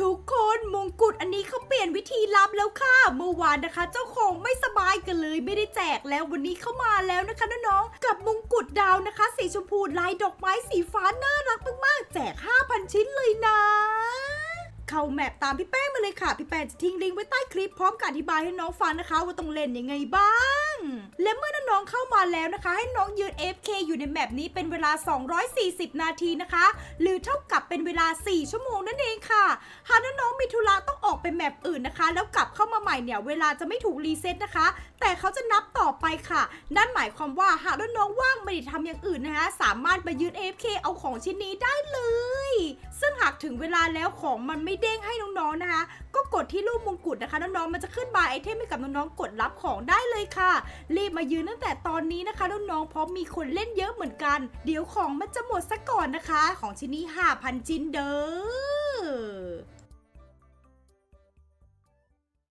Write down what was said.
ทุกคนมงกุฎอันนี้เขาเปลี่ยนวิธีรับแล้วค่ะ เมื่อวานนะคะ เจ้าของไม่สบายกันเลย ไม่ได้แจกแล้ววันนี้เข้ามาแล้วนะคะน้องๆกับมงกุฎดาวนะคะ สีชมพูลายดอกไม้สีฟ้าน่ารักมากๆ แจก 5,000 ชิ้นเลยนะเข้าแมปตามพี่แป้งมาเลยค่ะ พี่แป้งจะทิ้งลิงก์ไว้ใต้คลิปพร้อมกับอธิบายให้น้องฟังนะคะ ว่าต้องเล่นยังไงบ้าง และเมื่อน้องเข้ามาแล้วนะคะ ให้น้องยืน AFK อยู่ในแมปนี้เป็นเวลา 240 นาทีนะคะ หรือเท่ากับเป็นเวลา 4 ชั่วโมงนั่นเองค่ะากน้องๆมีธุระต้องออกไปแมปอื่นนะคะ แล้วกลับเข้ามาใหม่เนี่ยเวลาจะไม่ถูกรีเซ็ตนะคะ แต่เขาจะนับต่อไปค่ะ นั่นหมายความว่าหากน้องๆว่างไม่ได้ทำอย่างอื่นนะคะ สามารถมายืน AFK เอาของชิ้นนี้ได้เลย ซึ่งหากถึงเวลาแล้วของมันไม่เด้งให้น้องๆนะคะ ก็กดที่รูปมงกุฎนะคะน้องๆมันจะขึ้นบาร์ไอเทมให้กับน้องๆกดรับของได้เลยค่ะ รีบมายืนตั้งแต่ตอนนี้นะคะน้องๆเพราะมีคนเล่นเยอะเหมือนกัน เดี๋ยวของมันจะหมดซะก่อนนะคะ ของชิ้นนี้5,000ชิ้นเด้อ